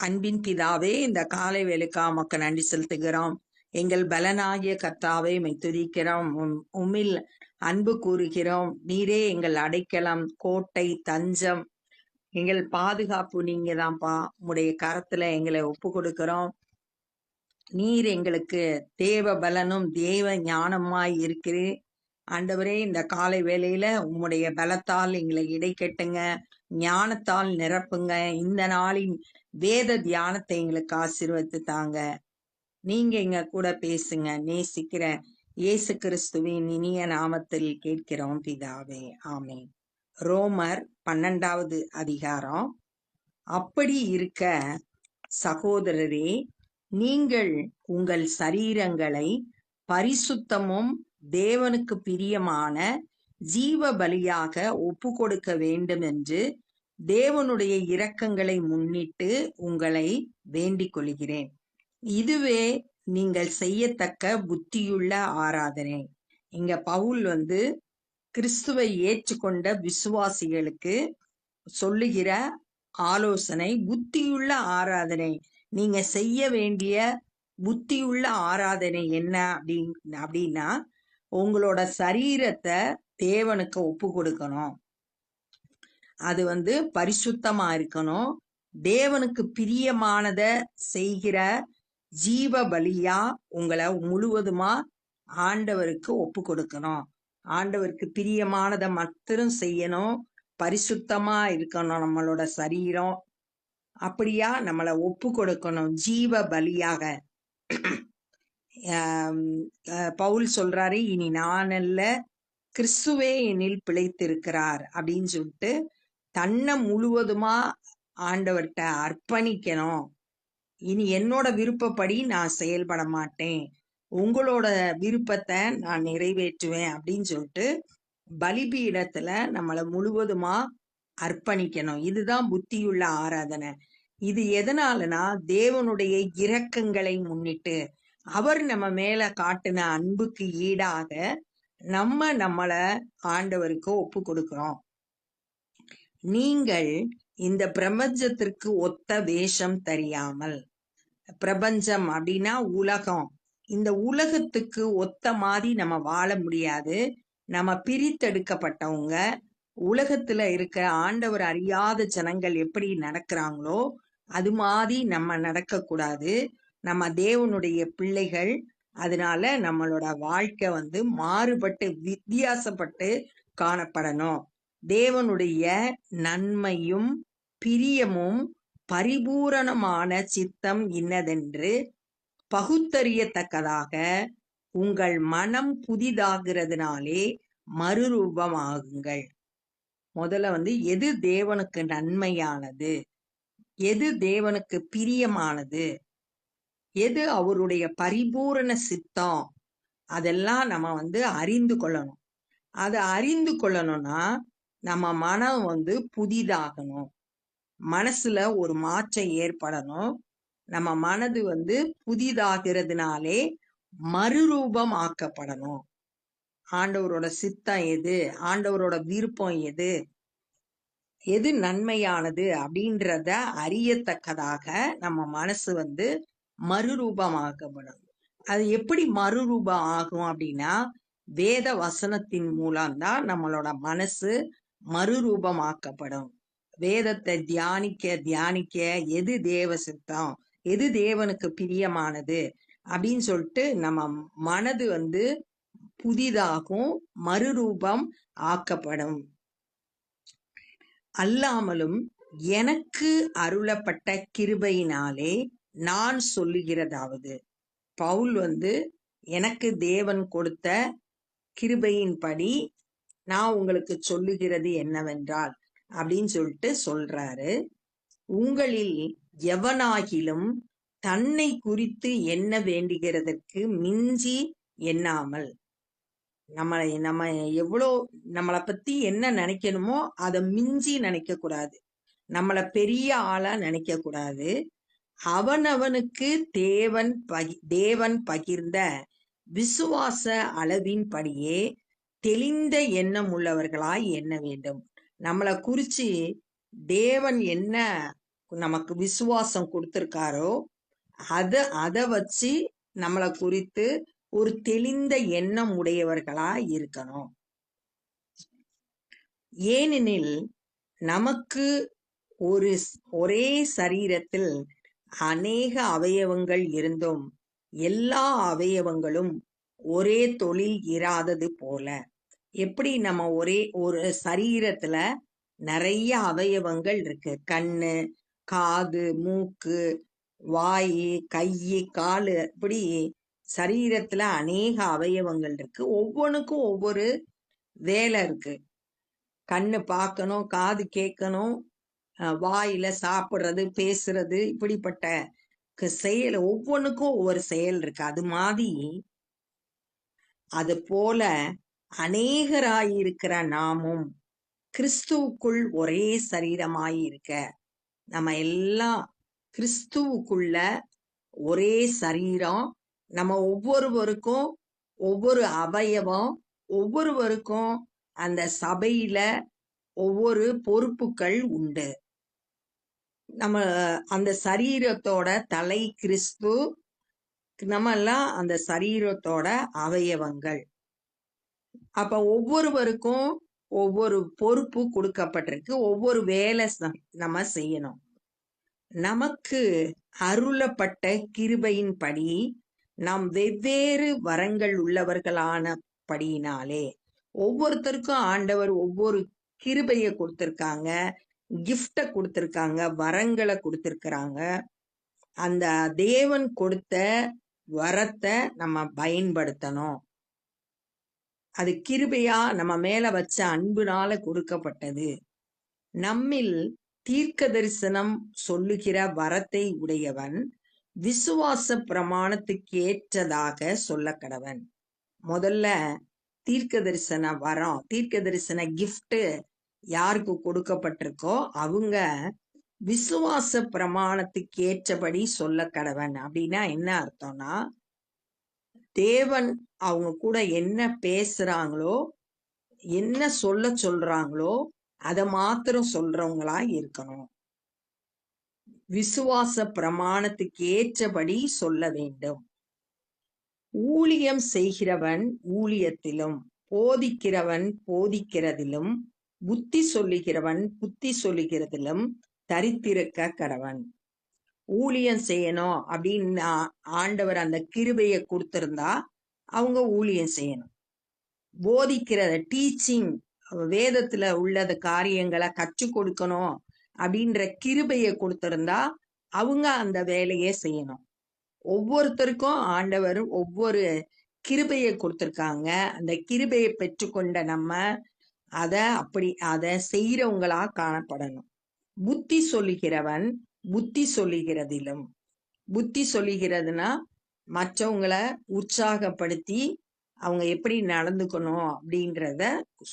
அன்பின் பிதாவே இந்த காலை வேலைக்கா உமக்கு நன்றி செலுத்துகிறோம். எங்கள் பலனாகிய கர்த்தாவை உம்மை துதிக்கிறோம். உம்- உம்மில் அன்பு கூறுகிறோம். நீரே எங்கள் அடைக்கலம் கோட்டை தஞ்சம். எங்கள் பாதுகாப்பு நீங்க தான்ப்பா உடைய கரத்துல எங்களை ஒப்பு கொடுக்கிறோம் நீர் எங்களுக்கு தேவ பலனும் தேவ ஞானமாய் இருக்கிறீர். ஆண்டவரே இந்த காலை வேளையில உம்முடைய பலத்தால் எங்களை இடைக்கட்டுங்க. ஞானத்தால் நிரப்புங்க. இந்த நாளின் வேத தியானத்தை எங்களுக்கு ஆசீர்வத்து தாங்க. நீங்க எங்க கூட பேசுங்க. நேசிக்கிற இயேசு கிறிஸ்துவின் இனிய நாமத்தில் கேட்கிறோம் பிதாவே. ஆமென். ரோமர் பன்னெண்டாவது அதிகாரம். அப்படி இருக்க சகோதரரே நீங்கள் உங்கள் சரீரங்களை பரிசுத்தமும் தேவனுக்கு பிரியமான ஜீவ பலியாக ஒப்பு கொடுக்க வேண்டும் என்று தேவனுடைய இரக்கங்களை முன்னிட்டு உங்களை வேண்டிக் கொள்கிறேன் இதுவே நீங்கள் செய்யத்தக்க புத்தியுள்ள ஆராதனை. இங்க பவுல் வந்து கிறிஸ்துவை ஏற்றுக்கொண்ட விசுவாசிகளுக்கு சொல்லுகிற ஆலோசனை புத்தியுள்ள ஆராதனை. நீங்க செய்ய வேண்டிய புத்தியுள்ள ஆராதனை என்ன அப்படின் அப்படின்னா உங்களோட சரீரத்தை தேவனுக்கு ஒப்பு கொடுக்கணும். அது வந்து பரிசுத்தமா இருக்கணும். தேவனுக்கு பிரியமானத செய்கிற ஜீவ பலியா உங்களை முழுவதுமா ஆண்டவருக்கு ஒப்பு கொடுக்கணும். ஆண்டவருக்கு பிரியமானதை மாத்திரம் செய்யணும். பரிசுத்தமா இருக்கணும் நம்மளோட சரீரம். அப்படியா நம்மளை ஒப்பு கொடுக்கணும் ஜீவ பலியாக. பவுல் சொல்றாரு இனி நான் அல்ல கிறிஸ்துவே என்னில் பிழைத்திருக்கிறார் அப்படின்னு சொல்லிட்டு தன்னை முழுவதுமா ஆண்டவர்கிட்ட அர்ப்பணிக்கணும். இனி என்னோட விருப்பப்படி நான் செயல்பட மாட்டேன். உங்களோட விருப்பத்தை நான் நிறைவேற்றுவேன் அப்படின்னு சொல்லிட்டு பலிபீடத்துல நம்மளை முழுவதுமா அர்ப்பணிக்கணும். இதுதான் புத்தியுள்ள ஆராதனை. இது எதனாலனா தேவனுடைய இரக்கங்களை முன்னிட்டு அவர் நம்ம மேல காட்டின அன்புக்கு ஈடாக நம்ம நம்மளை ஆண்டவருக்கு ஒப்பு கொடுக்கிறோம். நீங்கள் இந்த பிரபஞ்சத்திற்கு ஒத்த வேஷம் தெரியாமல் பிரபஞ்சம் அப்படின்னா உலகம். இந்த உலகத்துக்கு ஒத்த மாதிரி நம்ம வாழ முடியாது. நம்ம பிரித்தெடுக்கப்பட்டவங்க உலகத்துல இருக்க ஆண்டவர் அறியாத ஜனங்கள் எப்படி நடக்கிறாங்களோ அது மாதிரி நம்ம நடக்கக்கூடாது. நம்ம தேவனுடைய பிள்ளைகள் அதனால நம்மளோட வாழ்க்கை வந்து மாறுபட்டு வித்தியாசப்பட்டு காணப்படணும். தேவனுடைய நன்மையும் பிரியமும் பரிபூரணமான சித்தம் இன்னதென்று பகுத்தறியத்தக்கதாக உங்கள் மனம் புதிதாகிறதுனாலே மறுரூபமாகுங்கள். முதல்ல வந்து எது தேவனுக்கு நன்மையானது? எது தேவனுக்கு பிரியமானது? எது அவருடைய பரிபூரண சித்தம்? அதெல்லாம் நம்ம வந்து அறிந்து கொள்ளணும். அதை அறிந்து கொள்ளணும்னா நம்ம மனம் வந்து புதிதாகணும். மனசுல ஒரு மாற்றம் ஏற்படணும். நம்ம மனது வந்து புதிதாகிறதுனாலே மறுரூபம் ஆக்கப்படணும். ஆண்டவரோட சித்தம் எது? ஆண்டவரோட விருப்பம் எது? எது நன்மையானது அப்படின்றத அறியத்தக்கதாக நம்ம மனசு வந்து மறுரூபமாக்கப்படும். அது எப்படி மறுரூபம் ஆகும் அப்படின்னா வேத வசனத்தின் மூலம்தான் நம்மளோட மனசு மறுரூபமாக்கப்படும். வேதத்தை தியானிக்க தியானிக்க எது தேவ சித்தம் எது தேவனுக்கு பிரியமானது அப்படின்னு சொல்லிட்டு நம்ம மனது வந்து புதிதாகும் மறுரூபம் ஆக்கப்படும். அல்லாமலும் எனக்கு அருளப்பட்ட கிருபையினாலே நான் சொல்லுகிறதாவது. பவுல் வந்து எனக்கு தேவன் கொடுத்த கிருபையின்படி நான் உங்களுக்கு சொல்லுகிறது என்னவென்றால் அப்படின்னு சொல்லிட்டு சொல்றாரு. உங்களில் எவனாகிலும் தன்னை குறித்து என்ன வேண்டுகிறதற்கு மிஞ்சி எண்ணாமல் நம்மளை நம்ம எவ்வளோ நம்மளை பத்தி என்ன நினைக்கணுமோ அதை மிஞ்சி நினைக்க கூடாது நம்மளை பெரிய ஆளா நினைக்க கூடாது அவனவனுக்கு தேவன் பகி தேவன் பகிர்ந்த விசுவாச அளவின்படியே தெளிந்த எண்ணம் உள்ளவர்களாய் எண்ண வேண்டும். நம்மளை குறிச்சு தேவன் என்ன நமக்கு விசுவாசம் கொடுத்திருக்காரோ அத அதை வச்சு நம்மளை குறித்து ஒரு தெளிந்த எண்ணம் உடையவர்களா இருக்கணும். ஏனெனில் நமக்கு ஒரு ஒரே சரீரத்தில் அநேக அவயவங்கள் இருந்தும் எல்லா அவயவங்களும் ஒரே தொழில் இராதது போல. எப்படி நம்ம ஒரே ஒரு சரீரத்துல நிறைய அவயவங்கள் இருக்கு. கண்ணு காது மூக்கு வாய் கை காலு இப்படி சரீரத்துல அநேக அவயவங்கள் இருக்கு. ஒவ்வொன்றுக்கும் ஒவ்வொரு வேலை இருக்கு. கண்ணு பார்க்கணும் காது கேட்கணும் வாயில சாப்பிடுறது பேசுறது இப்படிப்பட்ட செயல் ஒவ்வொன்றுக்கும் ஒவ்வொரு செயல் இருக்கு. அது மாதிரி அது போல அநேகராயிருக்கிற நாமும் கிறிஸ்துவுக்குள் ஒரே சரீரமாயிருக்க நம்ம எல்லாம் கிறிஸ்துவுக்குள்ள ஒரே சரீரம் நம்ம ஒவ்வொருவருக்கும் ஒவ்வொரு அவயவம் ஒவ்வொருவருக்கும் அந்த சபையில ஒவ்வொரு பொறுப்புகள் உண்டு. நம்ம அந்த சரீரத்தோட தலை கிறிஸ்து நம்ம எல்லாம் அந்த சரீரத்தோட அவயவங்கள். அப்ப ஒவ்வொருவருக்கும் ஒவ்வொரு பொறுப்பு கொடுக்கப்பட்டிருக்கு. ஒவ்வொரு வேலை நம்ம செய்யணும். நமக்கு அருளப்பட்ட கிருபையின்படி நாம் வெவ்வேறு வரங்கள் உள்ளவர்களானபடியினாலே ஒவ்வொருத்தருக்கும் ஆண்டவர் ஒவ்வொரு கிருபையை கொடுத்திருக்காங்க. கிஃப்ட கொடுத்திருக்காங்க வரங்களை கொடுத்திருக்கிறாங்க. அந்த தேவன் கொடுத்த வரத்தை நம்ம பயன்படுத்தணும். அது கிருபையா நம்ம மேல வச்ச அன்புனால கொடுக்கப்பட்டது. நம்மில் தீர்க்க தரிசனம் சொல்லுகிற வரத்தை உடையவன் விசுவாச பிரமாணத்துக்கு ஏற்றதாக சொல்ல கடவன் முதல்ல தீர்க்க தரிசன வரம் தீர்க்க தரிசன கிஃப்ட் யாருக்கு கொடுக்கப்பட்டிருக்கோ அவங்க விசுவாச பிரமாணத்துக்கு ஏற்றபடி சொல்ல கடவன். அப்படின்னா என்ன அர்த்தம்னா தேவன் அவங்க கூட என்ன பேசுறாங்களோ என்ன சொல்ல சொல்றாங்களோ அத மாத்திரம் சொல்றவங்களா இருக்கணும். விசுவாச பிரமாணத்துக்கு ஏற்றபடி சொல்ல வேண்டும். ஊழியம் செய்கிறவன் ஊழியத்திலும் போதிக்கிறவன் போதிக்கிறதிலும் புத்தி சொல்லுகிறவன் புத்தி சொல்லுகிறதிலும் தரித்திருக்க கடவன். ஊழியம் செய்யணும் அப்படின்னு ஆண்டவர் அந்த கிருபையை கொடுத்திருந்தா அவங்க ஊழியம் செய்யணும். போதிக்கிற டீச்சிங் வேதத்துல உள்ளத காரியங்களை கற்றுக் கொடுக்கணும் அப்படின்ற கிருபையை கொடுத்திருந்தா அவங்க அந்த வேலையை செய்யணும். ஒவ்வொருத்தருக்கும் ஆண்டவர் ஒவ்வொரு கிருபையை கொடுத்திருக்காங்க. அந்த கிருபையை பெற்றுக்கொண்ட நம்ம அத அப்படி அத செய்யறவங்களா காணப்படணும். புத்தி சொல்லுகிறவன் புத்தி சொல்லுகிறதிலும். புத்தி சொல்லுகிறதுனா மற்றவங்கள உற்சாகப்படுத்தி அவங்க எப்படி நடந்துக்கணும் அப்படின்றத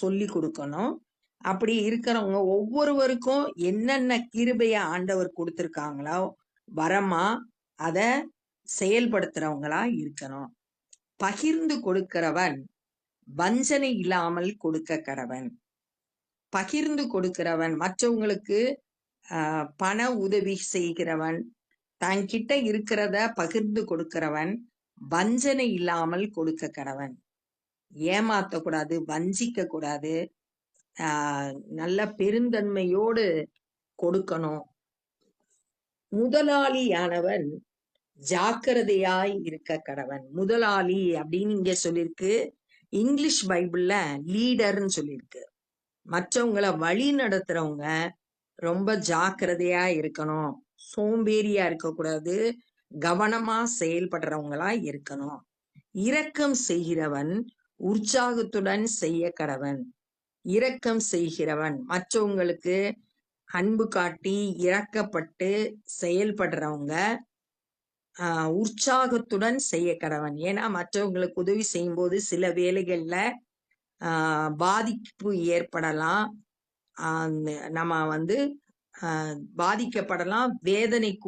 சொல்லி கொடுக்கணும். அப்படி இருக்கிறவங்க ஒவ்வொருவருக்கும் என்னென்ன கிருபைய ஆண்டவர் கொடுத்துருக்காங்களோ வரமா அதை செயல்படுத்துறவங்களா இருக்கணும். பகிர்ந்து கொடுக்கிறவன் வஞ்சனை இல்லாமல் கொடுக்க கடவன் பகிர்ந்து கொடுக்கிறவன். மற்றவங்களுக்கு ஆஹ், பண உதவி செய்கிறவன். தன்கிட்ட இருக்கிறத பகிர்ந்து கொடுக்கிறவன். வஞ்சனை இல்லாமல் கொடுக்க கடவன் ஏமாத்த கூடாது வஞ்சிக்க கூடாது ஆஹ், நல்ல பெருந்தன்மையோடு கொடுக்கணும். முதலாளியானவன் ஜாக்கிரதையாய் இருக்க கடவன் முதலாளி அப்படின்னு இங்க சொல்லிருக்கு. இங்கிலீஷ் பைபிள்ல லீடர்னு சொல்லியிருக்கு. மற்றவங்கள வழி நடத்துறவங்க ரொம்ப ஜாக்கிரதையா இருக்கணும் சோம்பேறியா இருக்கக்கூடாது கவனமா செயல்படுறவங்களா இருக்கணும். இரக்கம் செய்கிறவன் உற்சாகத்துடன் செய்ய கடவன் இரக்கம் செய்கிறவன் மற்றவங்களுக்கு அன்பு காட்டி இறக்கப்பட்டு செயல்படுறவங்க ஆஹ் உற்சாகத்துடன் செய்ய கடவன் ஏன்னா மற்றவங்களுக்கு உதவி செய்யும்போது சில வேலைகள்ல ஆஹ் பாதிப்பு ஏற்படலாம். ஆஹ் நம்ம வந்து ஆஹ் பாதிக்கப்படலாம். வேதனை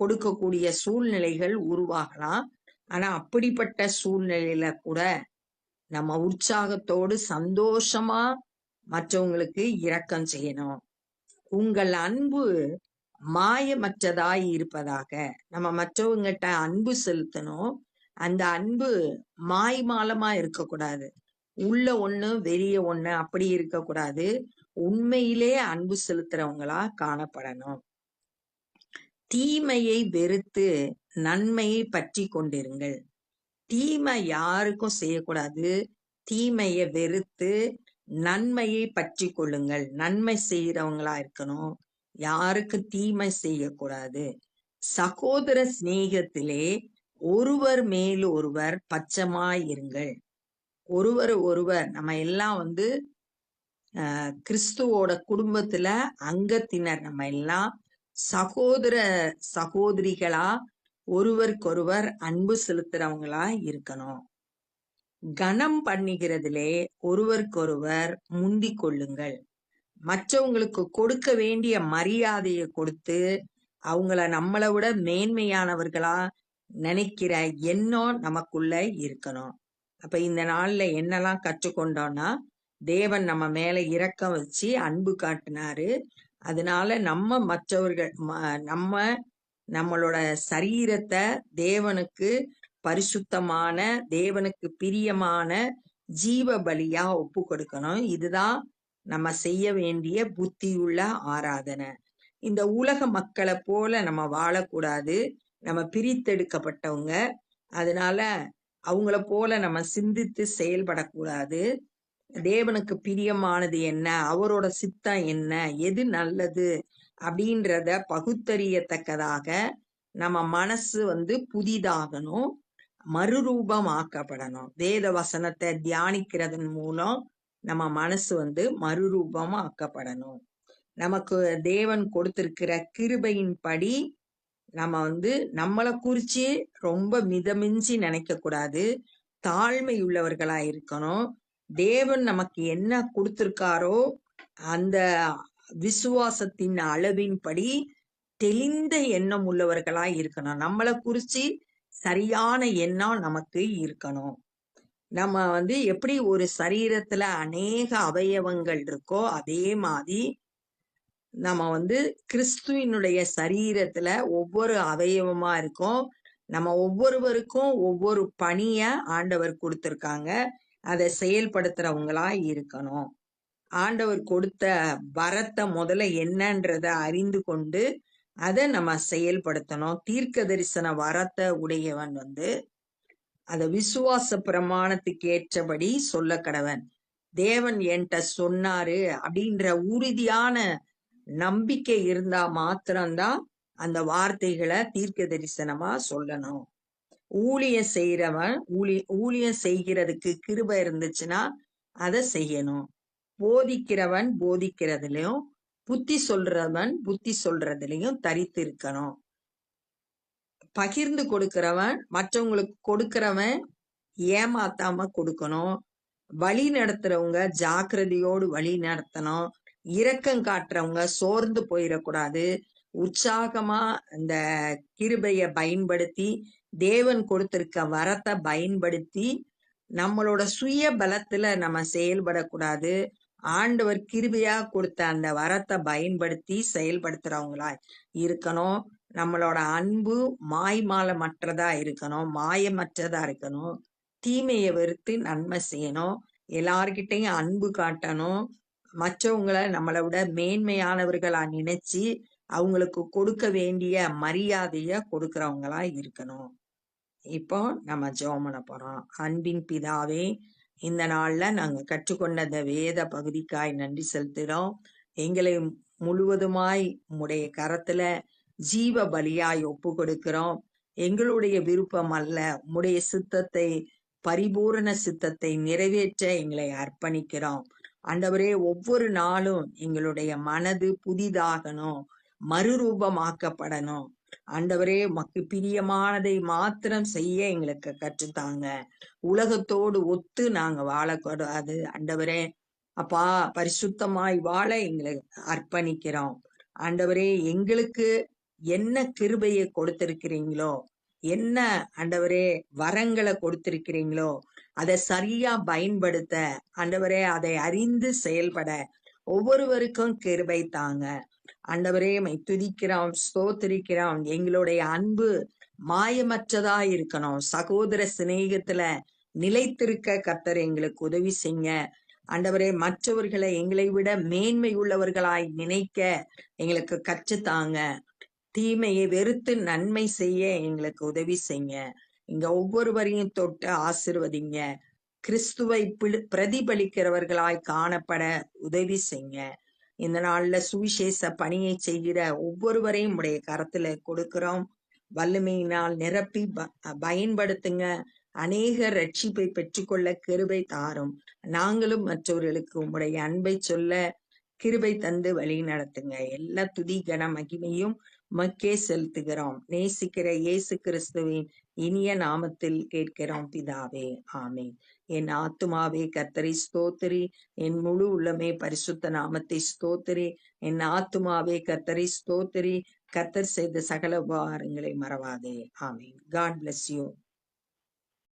கொடுக்கக்கூடிய சூழ்நிலைகள் உருவாகலாம். ஆனா அப்படிப்பட்ட சூழ்நிலையில கூட நம்ம உற்சாகத்தோடு சந்தோஷமா மற்றவங்களுக்கு இரக்கம் செய்யணும். உங்கள் அன்பு மாயமற்றதாய் இருப்பதாக. நம்ம மற்றவங்கிட்ட அன்பு செலுத்தணும். அந்த அன்பு மாய்மாலமா இருக்கக்கூடாது. உள்ள ஒண்ணு வெளிய ஒண்ணு அப்படி இருக்கக்கூடாது. உண்மையிலே அன்பு செலுத்துறவங்களா காணப்படணும். தீமையை வெறுத்து நன்மையை பற்றி கொண்டிருங்கள். தீமை யாருக்கும் செய்யக்கூடாது. தீமையை வெறுத்து நன்மையை பற்றி கொள்ளுங்கள். நன்மை செய்யறவங்களா இருக்கணும். யாருக்கு தீமை செய்யக்கூடாது. சகோதர சிநேகத்திலே ஒருவர் மேல் ஒருவர் பச்சமாய் இருங்கள். ஒருவர் ஒருவர் நம்ம எல்லாம் வந்து கிறிஸ்துவோட குடும்பத்துல அங்கத்தினர் நம்ம எல்லாம். சகோதர சகோதரிகளா ஒருவருக்கொருவர் அன்பு செலுத்துறவங்களா இருக்கணும். கனம் பண்ணுகிறதிலே ஒருவருக்கொருவர் முந்திக் கொள்ளுங்கள். மற்றவங்களுக்கு கொடுக்க வேண்டிய மரியாதையை கொடுத்து அவங்கள நம்மளை விட மேன்மையானவர்களா நினைக்கிற எண்ணம் நமக்குள்ள இருக்கணும். அப்ப இந்த நாள்ல என்னெல்லாம் கற்றுக்கொண்டோம்னா தேவன் நம்ம மேல இறக்கம் வச்சு அன்பு காட்டினாரு. அதனால நம்ம மற்றவர்கள் ம- நம்ம நம்மளோட சரீரத்தை தேவனுக்கு பரிசுத்தமான தேவனுக்கு பிரியமான ஜீவ பலியா ஒப்பு கொடுக்கணும் இதுதான் நம்ம செய்ய வேண்டிய புத்தியுள்ள ஆராதனை. இந்த உலக மக்களை போல நம்ம வாழக்கூடாது. நம்ம பிரித்தெடுக்கப்பட்டவங்க. அதனால அவங்கள போல நம்ம சிந்தித்து செயல்படக்கூடாது. தேவனுக்கு பிரியமானது என்ன? அவரோட சித்தம் என்ன? எது நல்லது? அப்படின்றத பகுத்தறியத்தக்கதாக நம்ம மனசு வந்து புதிதாகணும். மறுரூபமாக்கப்படணும். வேத வசனத்தை தியானிக்கிறதன் மூலம் நம்ம மனசு வந்து மறுரூபமாக்கப்படணும் நமக்கு தேவன் கொடுத்திருக்கிற கிருபையின்படி நம்ம வந்து நம்மளை குறிச்சு ரொம்ப மிதமிஞ்சி நினைக்க கூடாது தாழ்மை உள்ளவர்களா இருக்கணும். தேவன் நமக்கு என்ன கொடுத்திருக்காரோ அந்த விசுவாசத்தின் அளவின்படி தெளிந்த எண்ணம் உள்ளவர்களா இருக்கணும். நம்மளை குறிச்சு சரியான எண்ணம் நமக்கு இருக்கணும். நம்ம வந்து எப்படி ஒரு சரீரத்துல அநேக அவயவங்கள் இருக்கோ அதே மாதிரி நம்ம வந்து கிறிஸ்துவினுடைய சரீரத்துல ஒவ்வொரு அவயவமா இருக்கும். நம்ம ஒவ்வொருவருக்கும் ஒவ்வொரு பணிய ஆண்டவர் கொடுத்திருக்காங்க. அதை செயல்படுத்துறவங்களா இருக்கணும். ஆண்டவர் கொடுத்த வரத்தை முதல்ல என்னன்றத அறிந்து கொண்டு அதை நம்ம செயல்படுத்தணும். தீர்க்க தரிசன வரத்தை உடையவன் வந்து அத விசுவாச பிரமாணத்துக்கு ஏற்றபடி சொல்ல கடவன். தேவன் என்கிட்ட சொன்னாரு அப்படின்ற உறுதியான நம்பிக்கை இருந்தா மாத்திரம்தான் அந்த வார்த்தைகளை தீர்க்க தரிசனமா சொல்லணும். ஊழியம் செய்யறவன் ஊழி ஊழியம் செய்கிறதுக்கு கிருப இருந்துச்சுன்னா அதை செய்யணும். போதிக்கிறவன் போதிக்கிறதுலயும் புத்தி சொல்றவன் புத்தி சொல்றதுலயும் தரித்து இருக்கணும் பகிர்ந்து கொடுக்கிறவன் மற்றவங்களுக்கு கொடுக்கிறவன் ஏமாத்தாம கொடுக்கணும். வழி நடத்துறவங்க ஜாக்கிரதையோடு வழி நடத்தணும். இரக்கம் காட்டுறவங்க சோர்ந்து போயிடக்கூடாது. உற்சாகமா இந்த கிருபைய பயன்படுத்தி தேவன் கொடுத்திருக்க வரத்தை பயன்படுத்தி நம்மளோட சுய பலத்துல நம்ம செயல்படக்கூடாது. ஆண்டவர் கிருபையா கொடுத்த அந்த வரத்தை பயன்படுத்தி செயல்படுத்துறவங்களா இருக்கணும். நம்மளோட அன்பு மாய்மாலமற்றதா இருக்கணும் மாயமற்றதா இருக்கணும். தீமையை வெறுத்து நன்மை செய்யணும். எல்லார்கிட்டையும் அன்பு காட்டணும். மற்றவங்களை நம்மளை விட மேன்மையானவர்களா நினைச்சு அவங்களுக்கு கொடுக்க வேண்டிய மரியாதைய கொடுக்கறவங்களா இருக்கணும். இப்போ நம்ம ஜோமனை பண்ண போறோம். அன்பின் பிதாவே இந்த நாள்ல நாங்க கற்றுக்கொண்ட இந்த வேத பகுதிக்காய் நன்றி செலுத்துகிறோம் எங்களை முழுவதுமாய் உடைய கரத்துல ஜீவ பலியாய் ஒப்பு கொடுக்கிறோம். எங்களுடைய விருப்பம் அல்ல. உம்முடைய சித்தத்தை பரிபூரண சித்தத்தை நிறைவேற்ற எங்களை அர்ப்பணிக்கிறோம். ஆண்டவரே ஒவ்வொரு நாளும் எங்களுடைய மனது புதிதாகணும் மறுரூபமாக்கப்படணும். ஆண்டவரே மக்கு பிரியமானதை மாத்திரம் செய்ய எங்களுக்கு கற்றுத்தாங்க. உலகத்தோடு ஒத்து நாங்க வாழக்கூடாது. ஆண்டவரே அப்பா பரிசுத்தமாய் வாழ எங்களை அர்ப்பணிக்கிறோம். ஆண்டவரே எங்களுக்கு என்ன கிருபையை கொடுத்திருக்கிறீங்களோ என்ன ஆண்டவரே வரங்களை கொடுத்திருக்கிறீங்களோ அதை சரியா பயன்படுத்த ஆண்டவரே அதை அறிந்து செயல்பட. ஒவ்வொருவருக்கும் கிருபை தாங்க. ஆண்டவரே மை துதிக்கிறோம் ஸ்தோத்திரிக்கிறோம். எங்களுடைய அன்பு மாயமற்றதா இருக்கணும். சகோதர சிநேகத்துல நிலைத்திருக்க கர்த்தர் எங்களுக்கு உதவி செய்ய ஆண்டவரே மற்றவர்களை எங்களை விட மேன்மை உள்ளவர்களாய் நினைக்க எங்களுக்கு கற்றுத்தாங்க. தீமையை வெறுத்து நன்மை செய்ய எங்களுக்கு உதவி செய்ய இங்க ஒவ்வொருவரையும் தொட்டு ஆசிர்வதிங்க. கிறிஸ்துவை பிரதிபலிக்கிறவர்களாய் காணப்பட உதவி செய்ய இந்த நாள்ல சுவிசேஷ பணியை செய்கிற ஒவ்வொருவரையும் உடைய கரத்துல கொடுக்கிறோம். வல்லமையினால் நிரப்பி ப- பயன்படுத்துங்க. அநேக ரட்சிப்பை பெற்றுக்கொள்ள கிருபை தாரும். நாங்களும் மற்றவர்களுக்கு உங்களுடைய அன்பை சொல்ல கிருபை தந்து வழி நடத்துங்க. எல்லா துதி கன மகிமையும் மக்கே செலுத்துகிறோம். நேசிக்கிற இயேசு கிறிஸ்துவின் இனிய நாமத்தில் கேட்கிறோம் பிதாவே. ஆமென். என் ஆத்துமாவே கத்தரி ஸ்தோத்திரி. என் முழு உள்ளமே பரிசுத்த நாமத்தை ஸ்தோத்திரி. என் ஆத்துமாவே கத்தரி ஸ்தோத்திரி. கத்தர் செய்த சகல உபகாரங்களை மறவாதே. ஆமீன். God bless you.